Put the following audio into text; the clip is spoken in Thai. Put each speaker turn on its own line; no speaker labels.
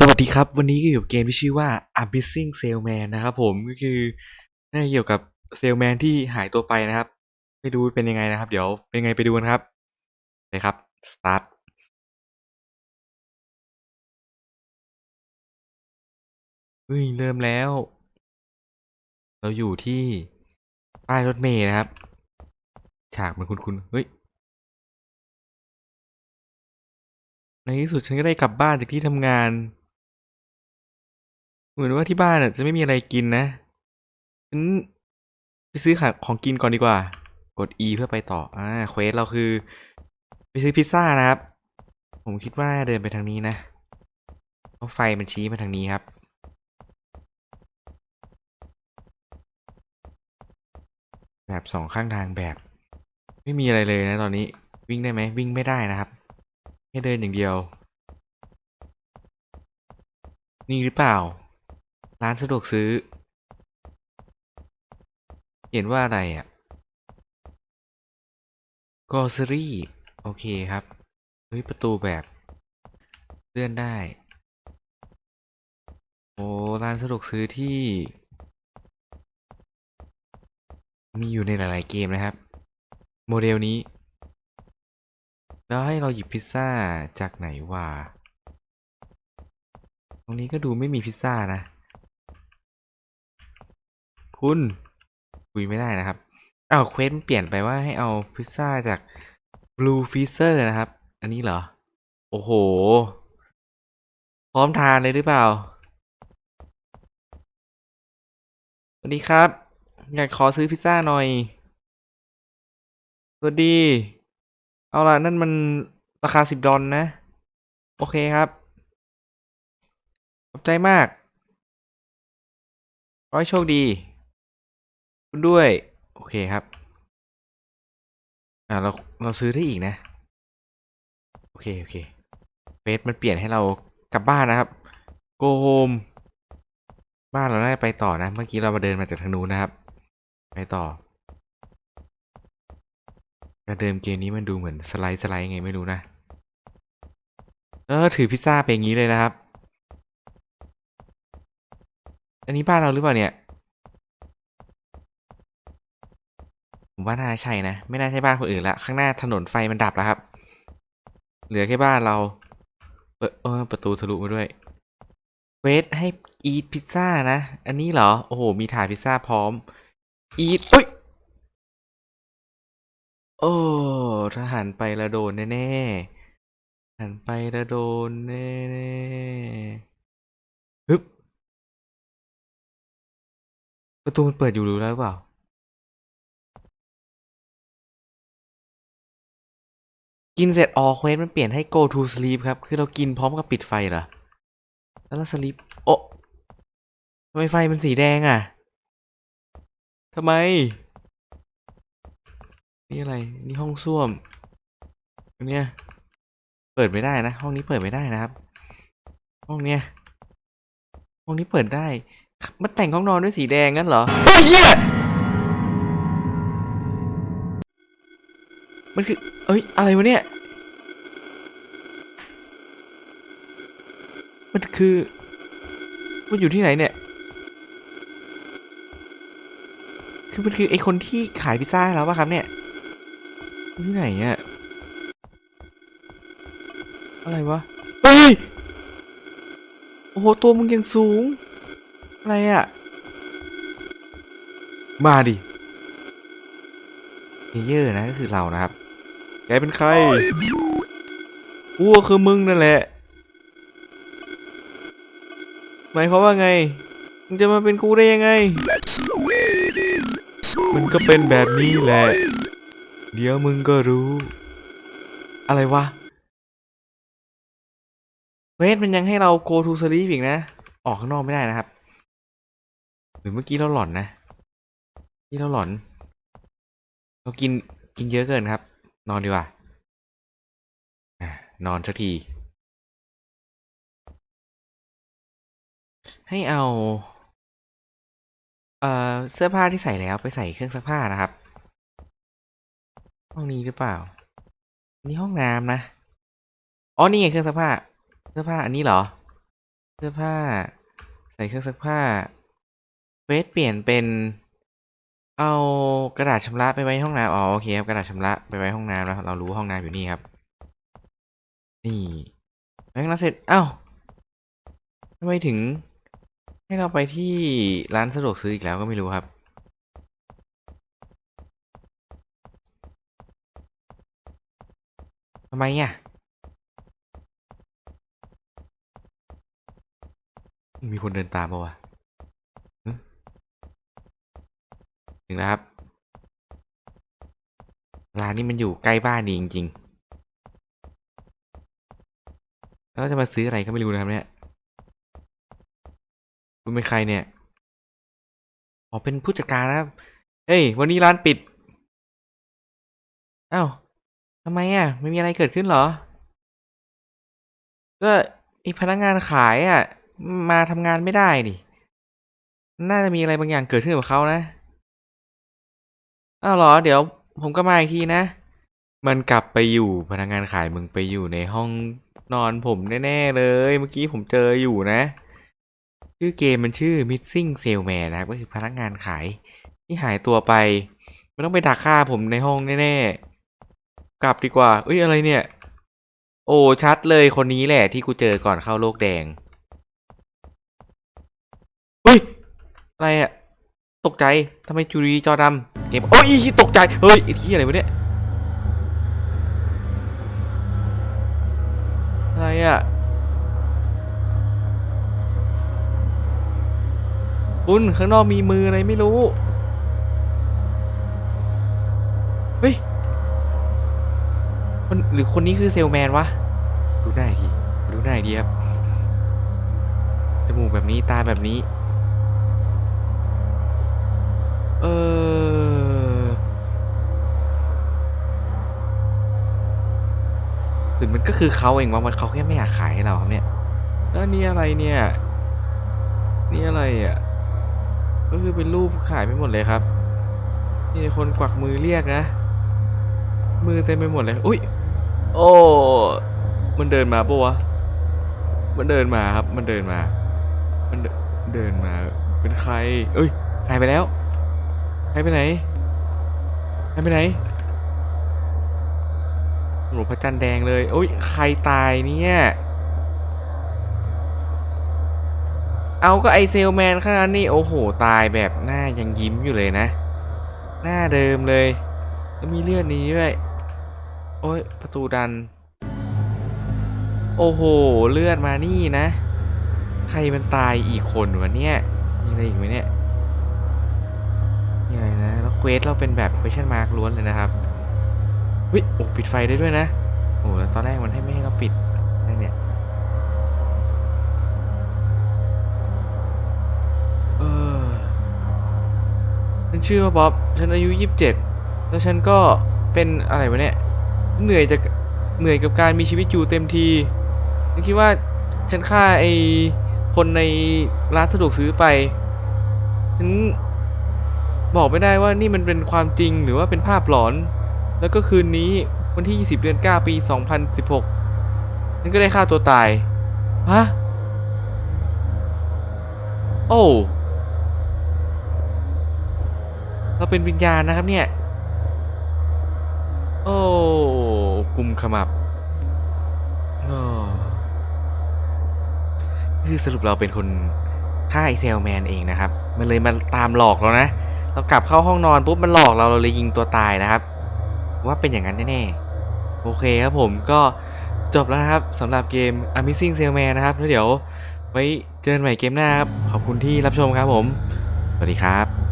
สวัสดีครับ วันนี้ก็อยู่เกมที่ชื่อว่า Abyssing Salesman นะครับผมก็คือน่าเกี่ยวกับเซลแมนที่หายตัวไปนะครับ ไม่ดูเป็นยังไงนะครับ เดี๋ยวเป็นยังไงไปดูกันครับไปครับ start เฮ้ยเริ่มแล้ว เราอยู่ที่ป้ายรถเมล์นะครับ ฉากมันคุ้นๆเฮ้ยในที่สุดฉันก็ได้กลับบ้านจากที่ทำงาน เหมือนว่าที่บ้านอะ จะไม่มีอะไรกินนะฉันไปซื้อของของกินก่อนดีกว่า กด E เพื่อไปต่อ อ่า เควสเราคือ ไปซื้อพิซซ่านะครับ ผมคิดว่าเดินไปทางนี้นะเพราะไฟมันชี้มาทางนี้ครับ แบบสองข้างทางแบบ ไม่มีอะไรเลยนะตอนนี้ วิ่งได้ไหม วิ่งไม่ได้นะครับแค่เดินอย่างเดียว นี่หรือเปล่า ร้านสะดวกซื้อ เขียนว่าอะไรอะ grocery โอเคครับ เฮ้ย ประตูแบบ เลื่อนได้ โอ้ร้านสะดวกซื้อที่ มีอยู่ในหลาย ๆ เกมนะครับ โมเดลนี้ แล้วให้เราหยิบพิซซ่าจากไหนวะตรงนี้ก็ดูไม่มีพิซซ่านะ คุณคุยไม่ได้นะครับอ้าวเควสเปลี่ยนไปว่าให้เอาพิซซ่าจาก Blue Freezer นะครับ อันนี้เหรอ โอ้โห พร้อมทานเลยหรือเปล่า สวัสดีครับ อยากขอซื้อพิซซ่าหน่อย สวัสดี เอาล่ะ นั่นมันราคาสิบดอลนะ โอเคครับขอบใจมากขอให้โชคดี ด้วย โอเคครับ อ่าเราเราซื้อได้อีกนะ โอเค โอเคเฟสมันเปลี่ยนให้เรากลับบ้านนะครับ go home บ้านเราได้ไปต่อนะ เมื่อกี้เรามาเดินมาจากทางนู้นนะครับ ไปต่อการเดิมเกมนี้มันดูเหมือนสไลด์สไลด์ไงไม่รู้นะแล้วถือพิซซ่าไปอย่างนี้เลยนะครับ อันนี้บ้านเราหรือเปล่าเนี่ย ผมว่าน่าใช่นะ ไม่น่าใช่บ้านคนอื่นละข้างหน้าถนนไฟมันดับแล้วครับ เหลือแค่บ้านเราเปิดเออประตูทะลุมาด้วยเวทให้อีทพิซซ่านะ อันนี้เหรอ โอ้โห มีถาดพิซซ่าพร้อม อีทอุ้ย โอ้ถ้าหันไปละโดนแน่ๆหันไปละโดนแน่ๆฮึบประตูมันเปิดอยู่รู้แล้วหรือเปล่า กินเสร็จออกเควสมันเปลี่ยนให้ go to sleep ครับ คือเรากินพร้อมกับปิดไฟเหรอ แล้วเรา sleep โอ้ทำไมไฟมันสีแดงอะทำไม นี่อะไร นี่ห้องส้วมอันเนี้ย เปิดไม่ได้นะ ห้องนี้เปิดไม่ได้นะครับ ห้องเนี้ย ห้องนี้เปิดได้ มันแต่งห้องนอนด้วยสีแดงงั้นเหรอเฮ้ย มันคือ เอ้ย อะไรวะเนี่ย มันคือ มันอยู่ที่ไหนเนี่ย คือมันคือไอคนที่ขายพิซซ่าให้เราป่ะครับเนี่ยอยู่ที่ไหนเนี่ยอะไรวะ เฮ้ย โอ้โห ตัวมึงยังสูง อะไรอะมาดิเพลเยอร์นะก็คือเรานะครับ แกเป็นใครกูก็คือมึงนั่นแหละ หมายความว่าไง มึงจะมาเป็นกูได้ยังไง มันก็เป็นแบบนี้แหละ เดี๋ยวมึงก็รู้ อะไรวะ เวทมันยังให้เรา go to sleep อีกนะ ออกข้างนอกไม่ได้นะครับ หรือเมื่อกี้เราหลอนนะเมื่เราหลอน เรากินกินเยอะเกินครับ นอนดีกว่านอนสักที ให้เอา เอ่อ เสื้อผ้าที่ใส่แล้วไปใส่เครื่องซักผ้านะครับ ห้องนี้หรือเปล่า นี่ห้องน้ำนะ อ๋อ นี่ไงเครื่องซักผ้า เสื้อผ้าอันนี้เหรอ เสื้อผ้า ใส่เครื่องซักผ้าเฟสเปลี่ยนเป็น เอากระดาษชำระไปไว้ห้องน้ำอ๋อโอเคครับกระดาษชำระไปไว้ห้องน้ำแล้วเรารู้ห้องน้ำอยู่นี่ครับ นี่ไปห้องน้ำเสร็จเอ้าทำไมถึง ให้เราไปที่ร้านสะดวกซื้ออีกแล้วก็ไม่รู้ครับ ทำไมอะมีคนเดินตามปะวะหึ ถึงแล้วครับ ร้านนี้มันอยู่ใกล้บ้านดีจริง ๆ แล้วจะมาซื้ออะไรก็ไม่รู้นะครับเนี่ย คุณเป็นใครเนี่ย อ๋อเป็นผู้จัดการนะครับ เฮ้ย วันนี้ร้านปิดเอ้าทำไมอะ ไม่มีอะไรเกิดขึ้นเหรอ ก็อีพนักงานขายอะ มาทำงานไม่ได้ดิ น่าจะมีอะไรบางอย่างเกิดขึ้นกับเขานะ อ้าวเหรอ เดี๋ยวผมก็มาอีกทีนะ มันกลับไปอยู่พนักงานขายมึงไปอยู่ในห้องนอนผมแน่ๆเลย เมื่อกี้ผมเจออยู่นะ ชื่อเกมมันชื่อ Missing Salesman นะครับ ก็คือพนักงานขายที่หายตัวไป มันต้องไปดักฆ่าผมในห้องแน่ๆ กลับดีกว่า เอ้ยอะไรเนี่ย โอ้ชัดเลยคนนี้แหละที่กูเจอก่อนเข้าโลกแดงเฮ้ยอะไรอะ ตกใจทำไมจูรีจอดำเกมโอ้ยอีตกใจ เฮ้ยไอ้ที่อะไรวะเนี่ย อะไรอะคุณข้างนอกมีมืออะไรไม่รู้ เฮ้ยคนหรือคนนี้คือเซลแมนวะ ดูหน้าอีกทีดูหน้าอีกทีครับ จมูกแบบนี้ตาแบบนี้ เออ หรือมันก็คือเขาเองว่ามันเขาแค่ไม่อยากขายให้เราครับเนี่ยแล้วนี่อะไรเนี่ย นี่อะไรอะ ก็คือเป็นรูปขายไปหมดเลยครับ นี่คนกวักมือเรียกนะ มือเต็มไปหมดเลย อุ้ย โอ้ มันเดินมาปะวะ มันเดินมาครับ มันเดินมา มันเดินเดินมา เป็นใคร เอ้ยหายไปแล้ว หายไปไหนหายไปไหนโหพระจันทร์แดงเลยโอ้ยใครตายเนี่ยเอาก็ไอเซลแมนข้างนั้โอ้โหตายแบบหน้ายังยิ้มอยู่เลยนะ หน้าเดิมเลย แล้วมีเลือดนี้ด้วยโอ้ยประตูดัน โอ้โหเลือดมานี่นะ ใครมันตายอีกคนวะเนี่ยมีอะไรอีกไหมเนี่ย เควสเราเป็นแบบ question mark ล้วนเลยนะครับวิโอ้ปิดไฟได้ด้วยนะ โอ้แล้วตอนแรกมันให้ไม่ให้เราปิดนั่นเนี่ยเออฉันชื่อว่าบ๊อบฉันอายุยี่สิบเจ็ดแล้วฉันก็เป็นอะไรวะเนี่ยเหนื่อยจากเหนื่อยกับการมีชีวิตอยู่เต็มทีฉันคิดว่าฉันฆ่าไอ้คนในร้านสะดวกซื้อไปฉัน บอกไม่ได้ว่านี่มันเป็นความจริงหรือว่าเป็นภาพหลอน แล้วก็คืนนี้วันที่ 20 เดือน 9 ปี 2016ฉันก็ได้ฆ่าตัวตาย ฮะ โอ้เราเป็นวิญญาณนะครับเนี่ย โอ้กุมขมับคือสรุปเราเป็นคนฆ่าไอเซลแมนเองนะครับ มันเลยมาตามหลอกเรานะ เรากลับเข้าห้องนอนปุ๊บมันหลอกเราเราเลยยิงตัวตายนะครับ ว่าเป็นอย่างนั้นแน่ๆโอเคครับผมก็จบแล้วนะครับสำหรับเกม Amazing Salesman นะครับแล้วเดี๋ยวไว้เจอกันใหม่เกมหน้าครับขอบคุณที่รับชมครับผม สวัสดีครับ